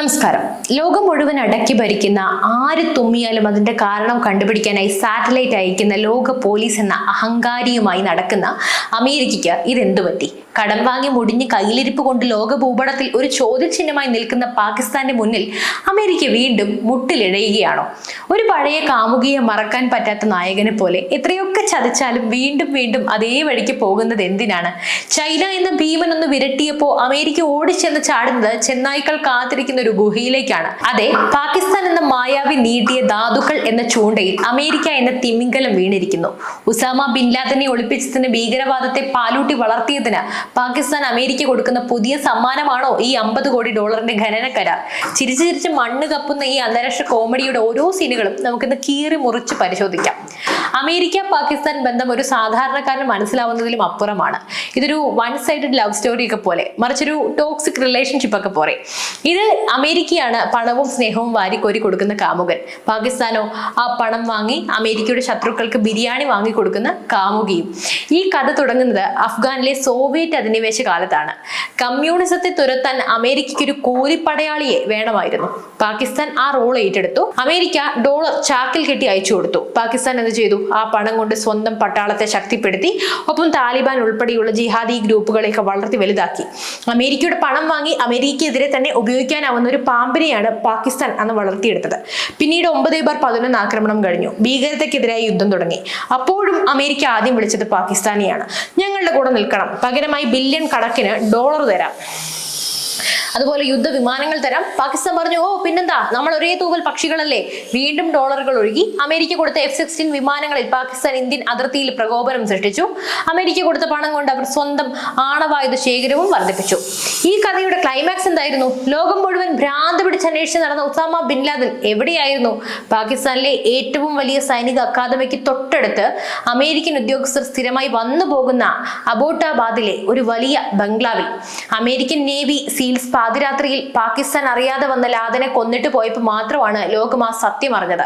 നമസ്കാരം. ലോകം മുഴുവൻ അടക്കി ഭരിക്കുന്ന ആര് തുമ്മിയാലും അതിന്റെ കാരണം കണ്ടുപിടിക്കാനായി സാറ്റലൈറ്റ് അയക്കുന്ന ലോക പോലീസ് എന്ന അഹങ്കാരിയുമായി നടക്കുന്ന അമേരിക്കയ്ക്ക് ഇതെന്തു പറ്റി കടം വാങ്ങി മുടിഞ്ഞ് കയ്യിലിരിപ്പ് കൊണ്ട് ലോക ഭൂപടത്തിൽ ഒരു ചോദ്യചിഹ്നമായി നിൽക്കുന്ന പാകിസ്ഥാന്റെ മുന്നിൽ അമേരിക്ക വീണ്ടും മുട്ടിലിഴയുകയാണോ? ഒരു പഴയ കാമുകിയെ മറക്കാൻ പറ്റാത്ത നായകനെ പോലെ എത്രയൊക്കെ ചതിച്ചാലും വീണ്ടും വീണ്ടും അതേ വഴിക്ക് പോകുന്നത് എന്തിനാണ്? ചൈന എന്ന ഭീമൻ ഒന്ന് വിരട്ടിയപ്പോ അമേരിക്ക ഓടിച്ചെന്ന് ചാടുന്നത് ചെന്നായ്ക്കൾ കാത്തിരിക്കുന്ന ഒരു ഗുഹയിലേക്കാണ്. അതെ പാകിസ്ഥാൻ എന്ന മായാവി നീട്ടിയ ധാതുക്കൾ എന്ന ചൂണ്ടയിൽ അമേരിക്ക എന്ന തിമിംഗലം വീണിരിക്കുന്നു. ഉസാമ ബിൻ ലാദനെ ഒളിപ്പിച്ചതിന് ഭീകരവാദത്തെ പാലൂട്ടി വളർത്തിയതിന് പാകിസ്ഥാൻ അമേരിക്ക കൊടുക്കുന്ന പുതിയ സമ്മാനമാണോ ഈ അമ്പത് കോടി ഡോളറിന്റെ ഖനന കരാർ ചിരിച്ചു ചിരിച്ച് മണ്ണ് കപ്പുന്ന ഈ അന്താരാഷ്ട്ര കോമഡിയുടെ ഓരോ സീനുകളും നമുക്കിന്ന് കീറി മുറിച്ച് പരിശോധിക്കാം. അമേരിക്ക പാകിസ്ഥാൻ ബന്ധം ഒരു സാധാരണക്കാരന് മനസ്സിലാവുന്നതിലും അപ്പുറമാണ്. ഇതൊരു വൺ സൈഡഡ് ലവ് സ്റ്റോറി ഒക്കെ പോലെ മറിച്ചൊരു ടോക്സിക് റിലേഷൻഷിപ്പ് ഒക്കെ പോലെ. ഇത് അമേരിക്കയാണ് പണവും സ്നേഹവും വാരി വാരിക്കോരി കൊടുക്കുന്ന കാമുകൻ. പാകിസ്ഥാനോ ആ പണം വാങ്ങി അമേരിക്കയുടെ ശത്രുക്കൾക്ക് ബിരിയാണി വാങ്ങി കൊടുക്കുന്ന കാമുകിയും. ഈ കഥ തുടങ്ങുന്നത് അഫ്ഗാനിലെ സോവിയറ്റ് അധിനിവേശ കാലത്താണ്. കമ്മ്യൂണിസത്തെ തുരത്താൻ അമേരിക്കയ്ക്ക് ഒരു കൂലിപ്പടയാളിയെ വേണമായിരുന്നു. പാകിസ്ഥാൻ ആ റോൾ ഏറ്റെടുത്തു. അമേരിക്ക ഡോളർ ചാക്കിൽ കെട്ടി അയച്ചു കൊടുത്തു. പാകിസ്ഥാൻ എന്ത് ചെയ്തു? ആ പണം കൊണ്ട് സ്വന്തം പട്ടാളത്തെ ശക്തിപ്പെടുത്തി. ഒപ്പം താലിബാൻ ഉൾപ്പെടെയുള്ള ജിഹാദി ഗ്രൂപ്പുകളെയൊക്കെ വളർത്തി വലുതാക്കി. അമേരിക്കയുടെ പണം വാങ്ങി അമേരിക്കയ്ക്കെതിരെ തന്നെ ഉപയോഗിക്കാനാവുന്ന ഒരു പാമ്പിനെയാണ് പാകിസ്ഥാൻ അന്ന് വളർത്തിയെടുത്തത്. പിന്നീട് ഒമ്പത് ബാർ പതിനൊന്ന് ആക്രമണം കഴിഞ്ഞു. ഭീകരതയ്ക്കെതിരായ യുദ്ധം തുടങ്ങി. അപ്പോഴും അമേരിക്ക ആദ്യം വിളിച്ചത് പാകിസ്ഥാനെയാണ്. ഞങ്ങളുടെ കൂടെ നിൽക്കണം. പകരമായി ബില്യൺ കണക്കിന് ഡോളർ തരാം. അതുപോലെ യുദ്ധ വിമാനങ്ങൾ തരാം. പാകിസ്ഥാൻ പറഞ്ഞു ഓ പിന്നെന്താ? നമ്മൾ ഒരേ തൂവൽ പക്ഷികളല്ലേ? വീണ്ടും ഡോളറുകൾ ഒഴുകി. അമേരിക്ക കൊടുത്ത എഫ് സിക്സ്റ്റീൻ വിമാനങ്ങളിൽ പാകിസ്ഥാൻ ഇന്ത്യൻ അതിർത്തിയിൽ പ്രകോപനം സൃഷ്ടിച്ചു. അമേരിക്ക കൊടുത്ത പണം കൊണ്ട് അവർ സ്വന്തം ആണവായുധ ശേഖരവും വർദ്ധിപ്പിച്ചു. ഈ കഥയുടെ ക്ലൈമാക്സ് എന്തായിരുന്നു? ലോകം മുഴുവൻ ഭ്രാന്ത് പിടിച്ച് അന്വേഷിച്ച് നടന്ന ഉസാമ ബിൻ ലാദൻ എവിടെയായിരുന്നു? പാകിസ്ഥാനിലെ ഏറ്റവും വലിയ സൈനിക അക്കാദമിക്ക് തൊട്ടടുത്ത് അമേരിക്കൻ ഉദ്യോഗസ്ഥർ സ്ഥിരമായി വന്നു പോകുന്ന അബോട്ടാബാദിലെ ഒരു വലിയ ബംഗ്ലാവിൽ. അമേരിക്കൻ നേവി സീൽസ് പാതിരാത്രിയിൽ പാകിസ്ഥാൻ അറിയാതെ വന്ന ലാദനെ കൊന്നിട്ട് പോയപ്പോൾ മാത്രമാണ് ലോകം ആ സത്യം അറിഞ്ഞത്.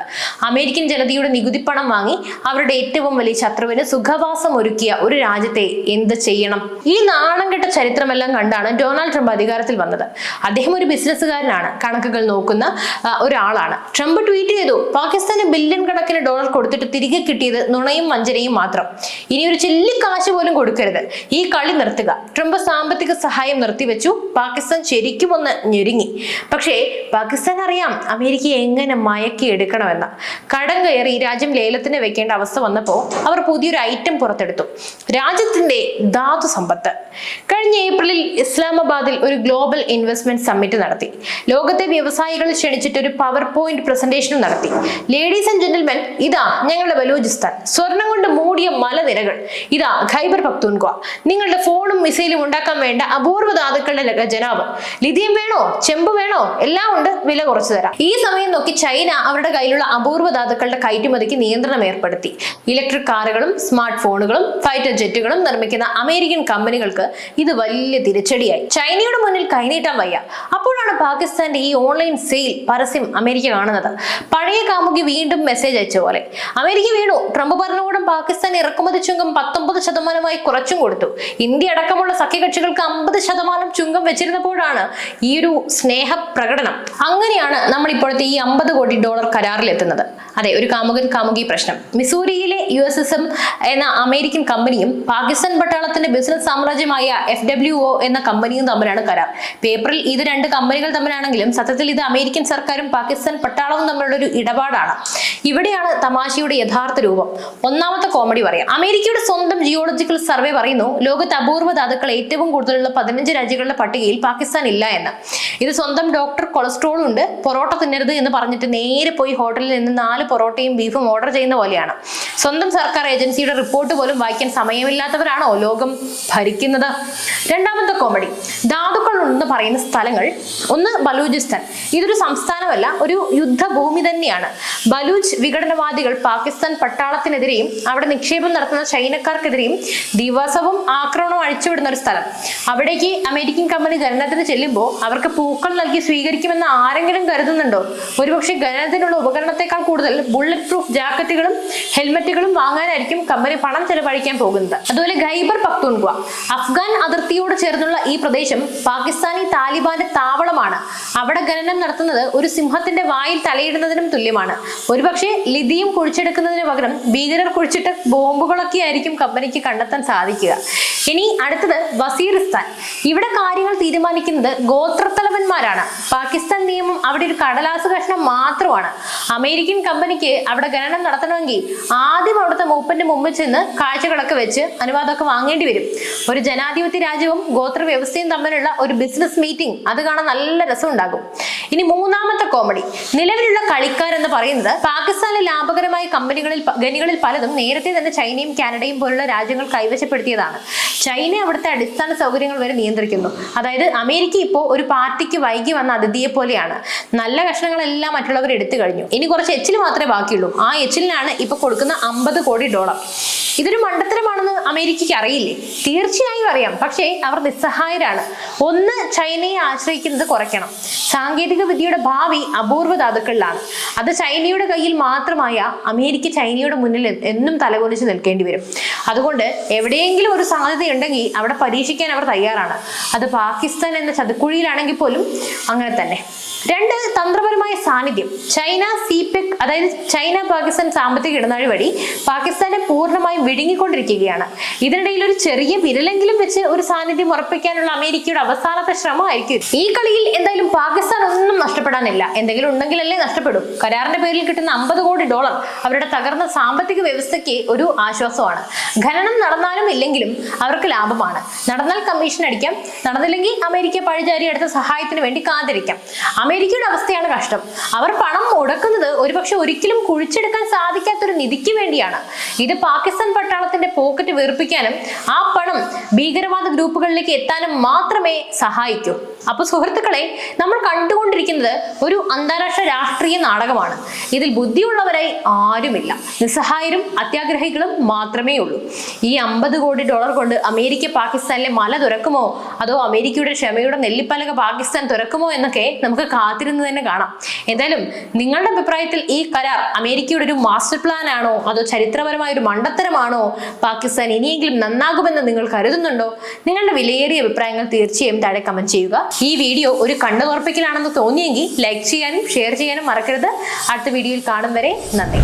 അമേരിക്കൻ ജനതയുടെ നികുതിപ്പണം വാങ്ങി അവരുടെ ഏറ്റവും വലിയ ശത്രുവിന് സുഖവാസം ഒരുക്കിയ ഒരു രാജ്യത്തെ എന്ത് ചെയ്യണം? ഈ നാണം കെട്ട ചരിത്രമെല്ലാം കണ്ടാണ് ഡൊണാൾഡ് ട്രംപ് അധികാരത്തിൽ വന്നത്. അദ്ദേഹം ഒരു ബിസിനസ്സുകാരനാണ്. കണക്കുകൾ നോക്കുന്ന ഒരാളാണ്. ട്രംപ് ട്വീറ്റ് ചെയ്തു പാകിസ്ഥാന് ബില്യൺ കണക്കിന് ഡോളർ കൊടുത്തിട്ട് തിരികെ കിട്ടിയത് നുണയും വഞ്ചനയും മാത്രം. ഇനി ഒരു ചെല്ലിക്കാശ് കാശ് പോലും കൊടുക്കരുത്. ഈ കളി നിർത്തുക. ട്രംപ് സാമ്പത്തിക സഹായം നിർത്തിവെച്ചു. പാകിസ്ഥാൻ ശരിക്കും ഒന്ന് ഞെരുങ്ങി. പക്ഷേ പാകിസ്ഥാൻ അറിയാം അമേരിക്ക എങ്ങനെ മയക്കി എടുക്കണമെന്ന് കടം കയറി രാജ്യം ലേലത്തിന് വെക്കേണ്ട അവസ്ഥ വന്നപ്പോൾ അവർ പുതിയൊരു ഐറ്റം പുറത്തെടുത്തു. രാജ്യത്തിന്റെ ധാതു സമ്പത്ത്. കഴിഞ്ഞ ഏപ്രിലിൽ ഇസ്ലാമാബാദിൽ ഒരു ഗ്ലോബൽ ഇൻവെസ്റ്റ്മെന്റ് സമ്മിറ്റ് നടത്തി. ലോകത്തെ വ്യവസായികളെ ക്ഷണിച്ചിട്ട് ഒരു പവർ പോയിന്റ് പ്രസന്റേഷനും നടത്തി. ലേഡീസ് ആൻഡ് ജെന്റിൽമെൻ ഇതാ ഞങ്ങളുടെ ബലൂചിസ്ഥാൻ. സ്വർണം കൊണ്ട് മൂടിയ മലനിരകൾ. ഇതാ ഖൈബർ പക്തൂൻകോ നിങ്ങളുടെ ഫോണും മിസൈലും ഉണ്ടാക്കാൻ വേണ്ട അപൂർവ ധാതുക്കളുടെ ഖജനാവ് ലിഥിയം വേണോ? ചെമ്പ് വേണോ? എല്ലാം ഉണ്ട്. വില കുറച്ചു തരാം. ഈ സമയം നോക്കി ചൈന അവരുടെ കയ്യിലുള്ള അപൂർവ ധാതുക്കളുടെ കയറ്റുമതിക്ക് നിയന്ത്രണം ഏർപ്പെടുത്തി. ഇലക്ട്രിക് കാറുകളും സ്മാർട്ട് ഫോണുകളും ഫൈറ്റർ ജെറ്റുകളും നിർമ്മിക്കുന്ന അമേരിക്കൻ കമ്പനികൾക്ക് ഇത് വലിയ തിരിച്ചടിയായി. ചൈനയുടെ മുന്നിൽ കൈനീട്ടാൻ വയ്യ. അപ്പോഴാണ് പാകിസ്ഥാന്റെ ഈ ഓൺലൈൻ സെയിൽ പരസ്യം അമേരിക്ക കാണുന്നത്. പഴയ കാമുകി വീണ്ടും മെസ്സേജ് അയച്ച പോലെ. അമേരിക്ക വീണു. ട്രംപ് ഭരണകൂടം പാകിസ്ഥാൻ ഇറക്കുമതി ചുങ്കം പത്തൊമ്പത് ശതമാനമായി കുറച്ചും കൊടുത്തു. ഇന്ത്യ അടക്കമുള്ള സഖ്യകക്ഷികൾക്ക് അമ്പത് ശതമാനം ചുങ്കം വെച്ചിരുന്നപ്പോഴാണ് ഈ ഒരു സ്നേഹ പ്രകടനം അങ്ങനെയാണ് നമ്മൾ ഇപ്പോഴത്തെ ഈ അമ്പത് കോടി ഡോളർ കരാറിൽ എത്തുന്നത് അതെ ഒരു കാമുകൻ കാമുകി പ്രശ്നം. മിസൂരിയിലെ യു എസ് എസ് എം എന്ന അമേരിക്കൻ കമ്പനിയും പാകിസ്ഥാൻ പട്ടാളത്തിന്റെ ബിസിനസ് സാമ്രാജ്യമായ എഫ് ഡബ്ല്യു ഒ എന്ന കമ്പനിയും തമ്മിലാണ് കരാർ. പേപ്പറിൽ ഇത് രണ്ട് കമ്പനികൾ തമ്മിലാണെങ്കിലും സത്യത്തിൽ ഇത് അമേരിക്കൻ സർക്കാരും പാകിസ്ഥാൻ പട്ടാളവും തമ്മിലുള്ള ഒരു ഇടപാടാണ്. ഇവിടെയാണ് തമാശയുടെ യഥാർത്ഥ രൂപം. ഒന്നാമത്തെ കോമഡി പറയാം. അമേരിക്കയുടെ സ്വന്തം ജിയോളജിക്കൽ സർവേ പറയുന്നു ലോകത്ത് അപൂർവ ധാതുക്കൾ ഏറ്റവും കൂടുതലുള്ള പതിനഞ്ച് രാജ്യങ്ങളുടെ പട്ടികയിൽ പാകിസ്ഥാൻ ഇല്ല എന്ന്. ഇത് സ്വന്തം ഡോക്ടർ കൊളസ്ട്രോൾ ഉണ്ട് പൊറോട്ട തിന്നരുത് എന്ന് പറഞ്ഞിട്ട് നേരെ പോയി ഹോട്ടലിൽ നിന്ന് നാല് പൊറോട്ടയും ബീഫും ഓർഡർ ചെയ്യുന്ന പോലെയാണ്. സ്വന്തം സർക്കാർ ഏജൻസിയുടെ റിപ്പോർട്ട് പോലും വായിക്കാൻ സമയമില്ലാത്തവരാണോ ലോകം ഭരിക്കുന്നത്? രണ്ടാമത്തെ കോമഡി ധാതുക്കൾ ഉണ്ടെന്ന് പറയുന്ന സ്ഥലങ്ങൾ. ഒന്ന് ബലൂചിസ്ഥാൻ. ഇതൊരു സംസ്ഥാനമല്ല ഒരു യുദ്ധഭൂമി തന്നെയാണ്. ബലൂച്ച് വിഘടനവാദികൾ പാകിസ്ഥാൻ പട്ടാളത്തിനെതിരെയും അവിടെ നിക്ഷേപം നടത്തുന്ന ചൈനക്കാർക്കെതിരെയും ദിവസവും ആക്രമണം അഴിച്ചുവിടുന്ന ഒരു സ്ഥലം. അവിടേക്ക് അമേരിക്കൻ കമ്പനി ഖനനത്തിന് ചെല്ലുമ്പോൾ അവർക്ക് പൂക്കൾ നൽകി സ്വീകരിക്കുമെന്ന് ആരെങ്കിലും കരുതുന്നുണ്ടോ? ഒരുപക്ഷെ ഖനനത്തിനുള്ള ഉപകരണത്തെക്കാൾ കൂടുതൽ ബുള്ളറ്റ് പ്രൂഫ് ജാക്കറ്റുകളും ഹെൽമറ്റുകളും വാങ്ങാനായിരിക്കും കമ്പനി പണം ചെലവഴിക്കാൻ പോകുന്നത്. അതുപോലെ ഖൈബർ പക്തൂൺഗ്വ അഫ്ഗാൻ അതിർത്തിയോട് ചേർന്നുള്ള ഈ പ്രദേശം പാകിസ്ഥാനി താലിബാന്റെ താവളമാണ്. അവിടെ ഖനനം നടത്തുന്നത് ഒരു സിംഹത്തിന്റെ വായിൽ തലയിടുന്നതിനും തുല്യമാണ്. ഒരുപക്ഷെ ലിതിയും കുഴിച്ചെടുക്കുന്നതിന് പകരം ഭീകരർ കുഴിച്ചിട്ട് ബോംബുകളൊക്കെ ആയിരിക്കും കമ്പനിക്ക് കണ്ടെത്താൻ സാധിക്കുക. ഇനി അടുത്തത് വസീറിസ്ഥാൻ. ഇവിടെ കാര്യങ്ങൾ തീരുമാനിക്കുന്നത് ഗോത്രത്തലവന്മാരാണ്. പാകിസ്ഥാൻ നിയമം അവിടെ ഒരു കടലാസ് കഷ്ണം മാത്രമാണ്. അമേരിക്കൻ കമ്പനിക്ക് അവിടെ ഖനനം നടത്തണമെങ്കിൽ ആദ്യം അവിടുത്തെ മൂപ്പന്റെ മുമ്പിൽ ചെന്ന് കാഴ്ചകളൊക്കെ വെച്ച് അനുവാദമൊക്കെ വാങ്ങേണ്ടി വരും. ഒരു ജനാധിപത്യ രാജ്യവും ഗോത്ര വ്യവസ്ഥയും തമ്മിലുള്ള ഒരു ബിസിനസ് മീറ്റിംഗ് അത് കാണാൻ നല്ല രസം ഉണ്ടാകും ഇനി മൂന്നാമത്തെ കോമഡി. നിലവിലുള്ള കളിക്കാരെന്ന് പറയുന്നത് പാകിസ്ഥാനിലെ ലാഭകരമായ കമ്പനികളിൽ ഖനികളിൽ പലതും നേരത്തെ തന്നെ ചൈനയും കാനഡയും പോലുള്ള രാജ്യങ്ങൾ കൈവശപ്പെടുത്തിയതാണ്. ചൈന അവിടുത്തെ അടിസ്ഥാന സൗകര്യങ്ങൾ വരെ നിയന്ത്രിക്കുന്നു. അതായത് അമേരിക്ക ഇപ്പോൾ ഒരു പാർട്ടിക്ക് വൈകി വന്ന അതിഥിയെ പോലെയാണ്. നല്ല കഷ്ണങ്ങളെല്ലാം മറ്റുള്ളവർ എടുത്തു കഴിഞ്ഞു. ഇനി കുറച്ച് എച്ചിൽ മാത്രമേ ബാക്കിയുള്ളൂ. ആ എച്ചിലിനാണ് ഇപ്പൊ കൊടുക്കുന്ന അമ്പത് കോടി ഡോളർ. ഇതൊരു മണ്ടത്തരമാണെന്ന് അമേരിക്കയ്ക്ക് അറിയില്ലേ? തീർച്ചയായും അറിയാം. പക്ഷേ അവർ നിസ്സഹായരാണ്. ഒന്ന് ചൈനയെ ആശ്രയിക്കുന്നത് കുറയ്ക്കണം. സാങ്കേതിക വിദ്യയുടെ ഭാവി അപൂർവ ധാതുക്കളിലാണ്. അത് ചൈനയുടെ കയ്യിൽ മാത്രമായ അമേരിക്ക ചൈനയുടെ മുന്നിൽ എന്നും തലകുനിച്ച് നിൽക്കേണ്ടി വരും. അതുകൊണ്ട് എവിടെയെങ്കിലും ഒരു സാധ്യതയുണ്ടെങ്കിൽ അവിടെ പരീക്ഷിക്കാൻ അവർ തയ്യാറാണ്. അത് പാകിസ്ഥാൻ എന്ന ചതുക്കുഴിയിലാണെങ്കിൽ പോലും അങ്ങനെ തന്നെ. രണ്ട് തന്ത്രപരമായ സാന്നിധ്യം. ചൈന സിപെക് അതായത് ചൈന പാകിസ്ഥാൻ സാമ്പത്തിക ഇടനാഴി വഴി പാകിസ്ഥാനെ പൂർണമായും വിഴുങ്ങിക്കൊണ്ടിരിക്കുകയാണ്. ഇതിനിടയിൽ ഒരു ചെറിയ വിരലെങ്കിലും വെച്ച് ഒരു സാന്നിധ്യം ഉറപ്പിക്കാനുള്ള അമേരിക്കയുടെ അവസാനത്തെ ശ്രമമായിരിക്കും. ഈ കളിയിൽ എന്തായാലും പാകിസ്ഥാൻ ഒന്നും നഷ്ടപ്പെടാനില്ല. എന്തെങ്കിലും ഉണ്ടെങ്കിലല്ലേ നഷ്ടപ്പെടും. കരാറിന്റെ പേരിൽ കിട്ടുന്ന അമ്പത് കോടി ഡോളർ അവരുടെ തകർന്ന സാമ്പത്തിക വ്യവസ്ഥയ്ക്ക് ഒരു ആശ്വാസമാണ്. ഖനനം നടന്നാലും ഇല്ലെങ്കിലും അവർക്ക് ലാഭമാണ്. നടന്നാൽ കമ്മീഷൻ അടിക്കാം നടന്നില്ലെങ്കിൽ അമേരിക്ക പഴിചാരി അടുത്ത സഹായത്തിന് വേണ്ടി കാത്തിരിക്കാം. അമേരിക്കയുടെ അവസ്ഥയാണ് കഷ്ടം. അവർ പണം മുടക്കുന്നത് ഒരുപക്ഷെ ഒരിക്കലും കുഴിച്ചെടുക്കാൻ സാധിക്കാത്തൊരു നിധിക്ക് വേണ്ടിയാണ്. ഇത് പാകിസ്ഥാൻ പട്ടാളത്തിന്റെ പോക്കറ്റ് വീർപ്പിക്കാനും ആ പണം ഭീകരവാദ ഗ്രൂപ്പുകളിലേക്ക് എത്താനും മാത്രമേ സഹായിക്കൂ. അപ്പൊ സുഹൃത്തുക്കളെ നമ്മൾ കണ്ടുകൊണ്ടിരിക്കുന്നത് ഒരു അന്താരാഷ്ട്ര രാഷ്ട്രീയ നാടകമാണ്. ഇതിൽ ബുദ്ധിയുള്ളവരായി ആരുമില്ല. നിസ്സഹായരും അത്യാഗ്രഹികളും മാത്രമേ ഉള്ളൂ. ഈ അമ്പത് കോടി ഡോളർ കൊണ്ട് അമേരിക്ക പാകിസ്ഥാനിലെ മല തുറക്കുമോ? അതോ അമേരിക്കയുടെ ക്ഷമയുടെ നെല്ലിപ്പലക പാകിസ്ഥാൻ തുറക്കുമോ എന്നൊക്കെ നമുക്ക് കാത്തിരുന്ന് തന്നെ കാണാം. എന്തായാലും നിങ്ങളുടെ അഭിപ്രായത്തിൽ ഈ കരാർ അമേരിക്കയുടെ ഒരു മാസ്റ്റർ പ്ലാൻ ആണോ? അതോ ചരിത്രപരമായ ഒരു മണ്ടത്തരമാണോ? പാകിസ്ഥാൻ ഇനിയെങ്കിലും നന്നാകുമെന്ന് നിങ്ങൾ കരുതുന്നുണ്ടോ? നിങ്ങളുടെ വിലയേറിയ അഭിപ്രായങ്ങൾ തീർച്ചയായും താഴെ കമന്റ് ചെയ്യുക. ഈ വീഡിയോ ഒരു കണ്ണുതുറപ്പിക്കലാണെന്ന് തോന്നിയെങ്കിൽ ലൈക്ക് ചെയ്യാനും ഷെയർ ചെയ്യാനും മറക്കരുത്. അടുത്ത വീഡിയോയിൽ കാണും വരെ നന്ദി.